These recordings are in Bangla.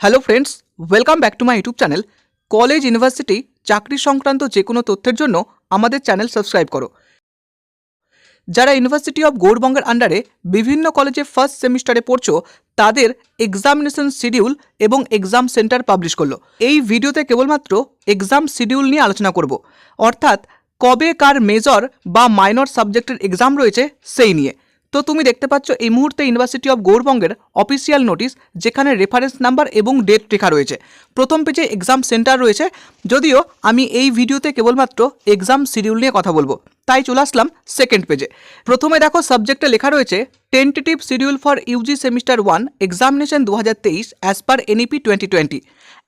Hello friends welcome back to my YouTube channel college university চাকরি সংক্রান্ত যে কোনো তথ্যের জন্য আমাদের চ্যানেল সাবস্ক্রাইব করো। যারা ইউনিভার্সিটি অফ গৌড়বঙ্গের আন্ডারে বিভিন্ন কলেজে ফার্স্ট সেমিস্টারে পড়ছো, তাদের এক্সামিনেশন শিডিউল এবং এক্সাম সেন্টার পাবলিশ করল। এই ভিডিওতে কেবলমাত্র এক্সাম শিডিউল নিয়ে আলোচনা করব। অর্থাৎ কবে কার মেজর বা মাইনর সাবজেক্টের এক্সাম রয়েছে সেই নিয়ে। তো তুমি দেখতে পাচ্ছ এই মুহূর্তে ইউনিভার্সিটি অফ গৌরবঙ্গের অফিসিয়াল নোটিশ যেখানে রেফারেন্স নাম্বার এবং ডেট লেখা রয়েছে। প্রথম পেজে এক্সাম সেন্টার রয়েছে। যদিও আমি এই ভিডিওতে কেবলমাত্র এক্সাম শিডিউল নিয়ে কথা বলব। তাই চলে আসলাম সেকেন্ড পেজে প্রথমে দেখো সাবজেক্টে লেখা রয়েছে tentative schedule for UG semester one examination দু হাজার তেইশ as per NEP twenty twenty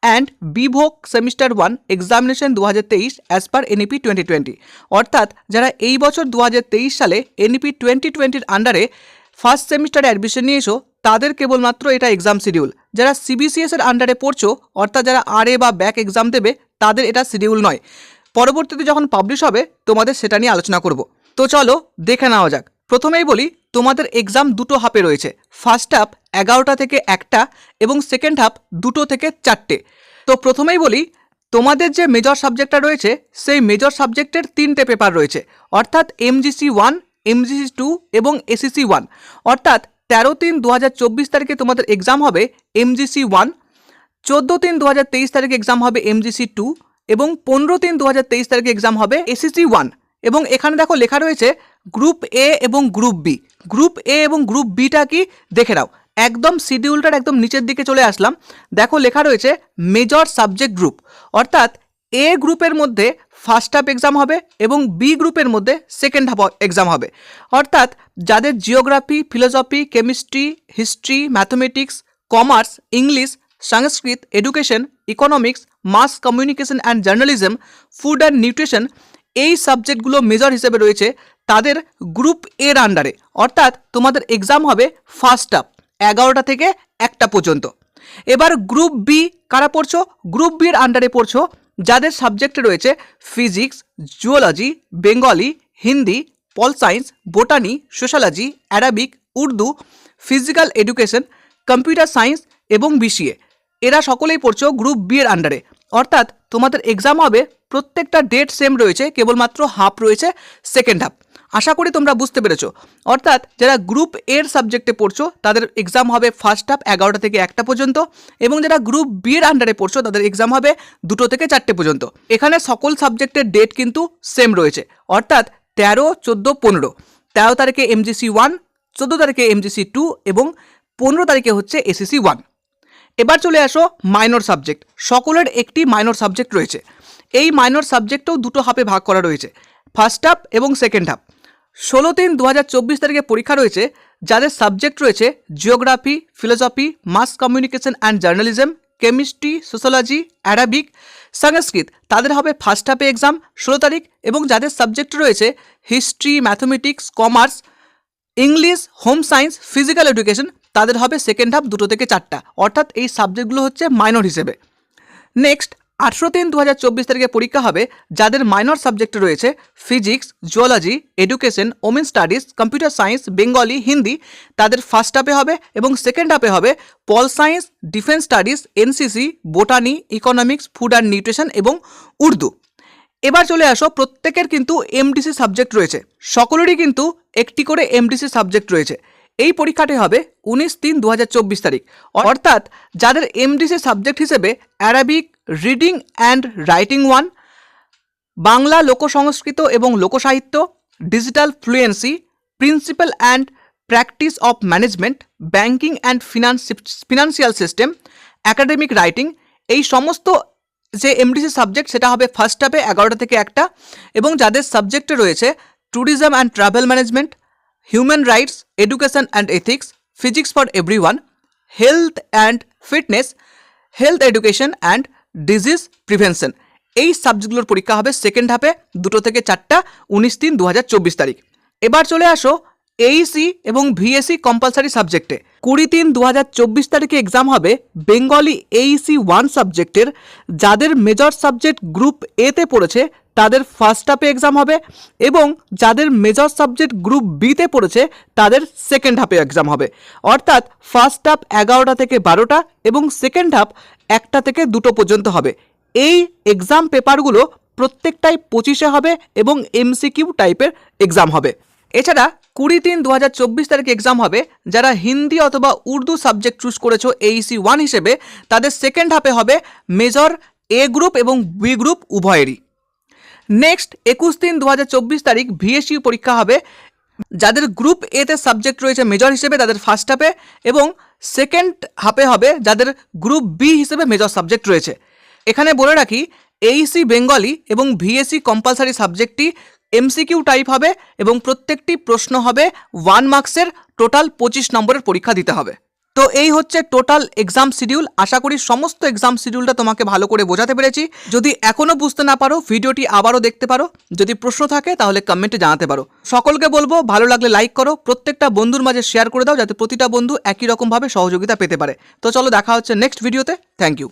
and বিভোগ semester one examination দু হাজার তেইশ as per NEP twenty twenty অর্থাৎ যারা এই বছর দু হাজার তেইশ সালে এনইপি টোয়েন্টি টোয়েন্টির আন্ডারে ফার্স্ট সেমিস্টারে অ্যাডমিশন নিয়েছো তাদের কেবলমাত্র এটা এক্সাম শিডিউল যারা সিবিসিএস এর আন্ডারে পড়ছো, অর্থাৎ যারা আর এ বা ব্যাক এক্সাম দেবে, তাদের এটা শিডিউল নয়। পরবর্তীতে যখন পাবলিশ হবে, তোমাদের সেটা নিয়ে আলোচনা করব। তো চলো, দেখে নেওয়া যাক। প্রথমেই বলি, তোমাদের এক্সাম দুটো হাফে রয়েছে। ফার্স্ট হাফ এগারোটা থেকে একটা এবং সেকেন্ড হাফ দুটো থেকে চারটে। তো প্রথমেই বলি, তোমাদের যে মেজর সাবজেক্টটা রয়েছে, সেই মেজর সাবজেক্টের তিনটে পেপার রয়েছে। অর্থাৎ এমজিসি ওয়ান এমজিসি টু এবং এসিসি ওয়ান অর্থাৎ তেরো তিন দু তারিখে তোমাদের এক্সাম হবে এমজিসি ওয়ান চোদ্দ তিন দু তারিখে এক্সাম হবে এমজিসি টু এবং পনেরো তিন দু হাজার তেইশ তারিখে এক্সাম হবে এসিসি ওয়ান এবং এখানে দেখো লেখা রয়েছে গ্রুপ এ এবং গ্রুপ বি গ্রুপ এ এবং গ্রুপ বিটা কি? দেখে নাও। একদম শিডিউলটার একদম নিচের দিকে চলে আসলাম। দেখো লেখা রয়েছে মেজর সাবজেক্ট গ্রুপ অর্থাৎ এ গ্রুপের মধ্যে ফার্স্ট হাফ এক্সাম হবে এবং বি গ্রুপের মধ্যে সেকেন্ড হাফ এক্সাম হবে। অর্থাৎ যাদের geography philosophy chemistry history mathematics commerce English Sanskrit education economics mass communication and journalism food and nutrition এই সাবজেক্টগুলো মেজর হিসেবে রয়েছে তাদের গ্রুপ এর আন্ডারে অর্থাৎ তোমাদের এক্সাম হবে ফার্স্ট আপ এগারোটা থেকে একটা পর্যন্ত। এবার গ্রুপ বি কারা পড়ছো? গ্রুপ বির আন্ডারে পড়ছো, যাদের সাবজেক্টে রয়েছে physics zoology Bengali Hindi pol science botany sociology Arabic Urdu physical education computer science এবং বিসিএ এরা সকলেই পড়ছো গ্রুপ বি এর আন্ডারে অর্থাৎ তোমাদের এক্সাম হবে প্রত্যেকটা ডেট সেম রয়েছে, কেবলমাত্র হাফ রয়েছে সেকেন্ড হাফ আশা করি তোমরা বুঝতে পেরেছ। অর্থাৎ যারা গ্রুপ এর সাবজেক্টে পড়ছো, তাদের এক্সাম হবে ফার্স্ট হাফ এগারোটা থেকে একটা পর্যন্ত এবং যারা গ্রুপ বি এর আন্ডারে পড়ছো, তাদের এক্সাম হবে দুটো থেকে চারটে পর্যন্ত। এখানে সকল সাবজেক্টের ডেট কিন্তু সেম রয়েছে। অর্থাৎ তেরো, চোদ্দ, পনেরো। তেরো তারিখে এমজিসি ওয়ান চোদ্দ তারিখে এমজিসি টু এবং পনেরো তারিখে হচ্ছে এসিসি ওয়ান এবার চলে আসো মাইনর সাবজেক্ট সকলের একটি মাইনর সাবজেক্ট রয়েছে। এই মাইনর সাবজেক্টও দুটো হাফে ভাগ করা রয়েছে। ফার্স্ট হাফ এবং সেকেন্ড হাফ ষোলো তিন দু তারিখে পরীক্ষা রয়েছে, যাদের সাবজেক্ট রয়েছে geography philosophy mass communication and journalism chemistry sociology Arabic Sanskrit তাদের হবে ফার্স্ট হাফে এক্সাম ষোলো তারিখ, এবং যাদের সাবজেক্ট রয়েছে history mathematics commerce English home science physical education তাদের হবে সেকেন্ড হাফ দুটো থেকে চারটা। অর্থাৎ এই সাবজেক্টগুলো হচ্ছে মাইনর হিসেবে। নেক্সট আঠেরো তিন দু তারিখে পরীক্ষা হবে যাদের মাইনর সাবজেক্ট রয়েছে physics zoology education women studies computer science Bengali Hindi তাদের ফার্স্ট হাফে হবে এবং সেকেন্ড হাফে হবে pol science defence studies NCC botany economics food and nutrition এবং উর্দু। এবার চলে আসো, প্রত্যেকের কিন্তু এমডিসি সাবজেক্ট রয়েছে। সকলেরই কিন্তু একটি করে এমডিসি সাবজেক্ট রয়েছে। এই পরীক্ষাটি হবে উনিশ তিন দু তারিখ। অর্থাৎ যাদের এমডিসি সাবজেক্ট হিসেবে Arabic reading and writing one Bangla লোকসংস্কৃত এবং লোকসাহিত্য digital fluency principal and practice of management banking and finance financial system academic writing এই সমস্ত যে এমডিসি সাবজেক্ট সেটা হবে ফার্স্ট হাফে এগারোটা থেকে একটা এবং যাদের সাবজেক্টে রয়েছে tourism and travel management human rights education and ethics physics for everyone health and fitness health education and disease prevention এই সাবজেক্টগুলোর পরীক্ষা হবে সেকেন্ড হাফে দুটো থেকে চারটা, উনিশ তিন দু তারিখ। এবার চলে আসো এইসি এবং ভিএসসি কম্পালসারি সাবজেক্টে কুড়ি তিন দু চব্বিশ তারিখে এক্সাম হবে বেঙ্গলি এইসি ওয়ান সাবজেক্টের যাদের মেজর সাবজেক্ট গ্রুপ এতে পড়েছে তাদের ফার্স্ট হাফে এক্সাম হবে এবং যাদের মেজর সাবজেক্ট গ্রুপ বিতে পড়েছে, তাদের সেকেন্ড হাফে এক্সাম হবে। অর্থাৎ ফার্স্ট হাফ এগারোটা থেকে বারোটা এবং সেকেন্ড হাফ একটা থেকে দুটো পর্যন্ত হবে। এই এক্সাম পেপারগুলো প্রত্যেকটাই পঁচিশে হবে এবং এমসিকিউ টাইপের এক্সাম হবে। এছাড়া কুড়ি তিন দু হাজার চব্বিশ তারিখে এক্সাম হবে। যারা হিন্দি অথবা উর্দু সাবজেক্ট চুজ করেছ এইসি ওয়ান হিসেবে, তাদের সেকেন্ড হাফে হবে মেজর এ গ্রুপ এবং বি গ্রুপ উভয়েরই। নেক্সট একুশ তিন দু তারিখ ভিএসইউ পরীক্ষা হবে। যাদের গ্রুপ এতে সাবজেক্ট রয়েছে মেজর হিসেবে তাদের ফার্স্ট হাফে এবং সেকেন্ড হাফে হবে যাদের গ্রুপ বি হিসেবে মেজর সাবজেক্ট রয়েছে। এখানে বলে রাখি এইসি বেঙ্গলি এবং ভিএসসি কম্পালসারি সাবজেক্টটি এমসিকিউ টাইপ হবে এবং প্রত্যেকটি প্রশ্ন হবে ওয়ান মার্কসের টোটাল পঁচিশ নম্বরের পরীক্ষা দিতে হবে। তো এই হচ্ছে টোটাল এক্সাম শিডিউল আশা করি সমস্ত এক্সাম শিডিউলটা তোমাকে ভালো করে বোঝাতে পেরেছি। যদি এখনও বুঝতে না পারো, ভিডিওটি আবারও দেখতে পারো। যদি প্রশ্ন থাকে, তাহলে কমেন্টে জানাতে পারো। সকলকে বলব, ভালো লাগলে লাইক করো। প্রত্যেকটা বন্ধুর মাঝে শেয়ার করে দাও, যাতে প্রতিটা বন্ধু একই রকমভাবে সহযোগিতা পেতে পারে। তো চলো দেখা হচ্ছে নেক্সট ভিডিওতে থ্যাংক ইউ